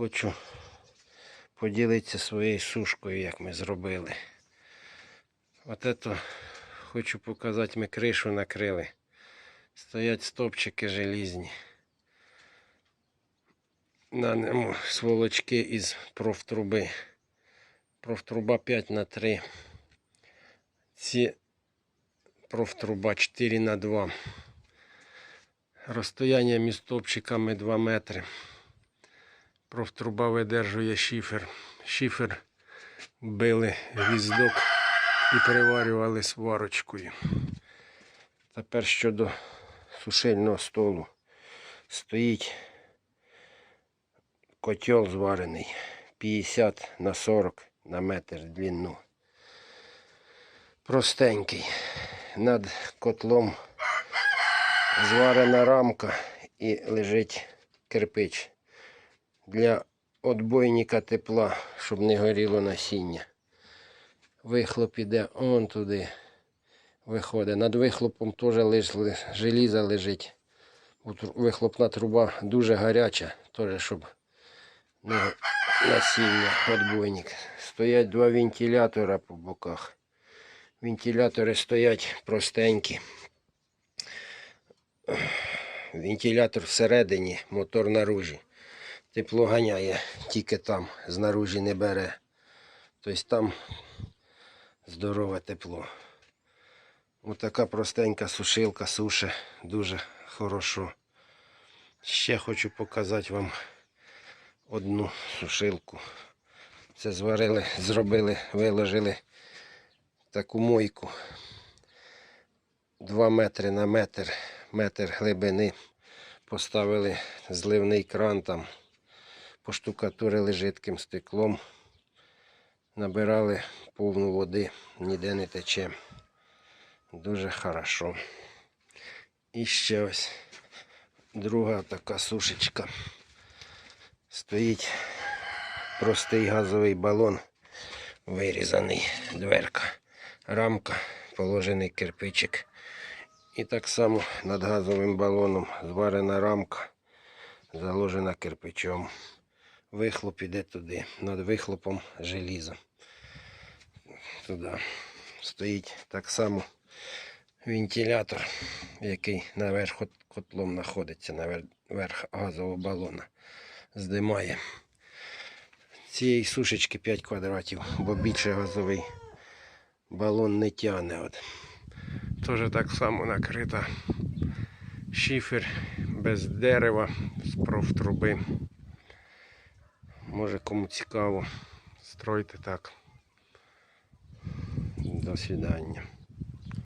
хочу поділитися своєю сушкою, як ми зробили. От это хочу показати, ми кришу накрили. Стоять стопчики желізні. На ньому сволочки із профтруби. Профтруба 5 на 3. Ці профтруба 4 на 2. Розстояння між стопчиками 2 метри. Профтруба видержує шифер. Шифер били гвіздок і переварювали сварочкою. Тепер щодо сушильного столу. Стоїть котел зварений 50 на 40 на метр длину. Простенький. Над котлом зварена рамка і лежить кирпич для отбойника тепла, щоб не горіло насіння. Вихлоп іде он туди. Виходить. Над вихлопом теж лиш желізо лежить. Вихлопна труба дуже гаряча, теж щоб не насіння, отбойник. Стоять два вентилятора по боках. Вентилятори стоять простенькі. Вентилятор всередині, мотор наружі. Тепло ганяє, тільки там, знаружі не бере. Тобто там здорове тепло. Отака простенька сушилка суше дуже хорошо. Ще хочу показати вам одну сушилку. Це зварили, зробили, виложили таку мойку. 2 метри на метр, метр глибини. Поставили зливний кран там, поштукатурили жидким стеклом. Набирали повну води, ніде не тече. Дуже хорошо. І ще ось друга така сушечка. Стоїть простий газовий балон, вирізаний дверка, рамка, положений кирпичик. І так само над газовим балоном зварена рамка, заложена кирпичом. Вихлоп іде туди, над вихлопом желізо. Туди стоїть так само вентилятор, який наверх котлом знаходиться, наверх газового балона. Здимає. Цієї сушечки 5 квадратів, бо більше газовий балон не тягне. От. Теж так само накрита шифер без дерева, з профтруби. Може кому цікаво, стройте так. До свидання.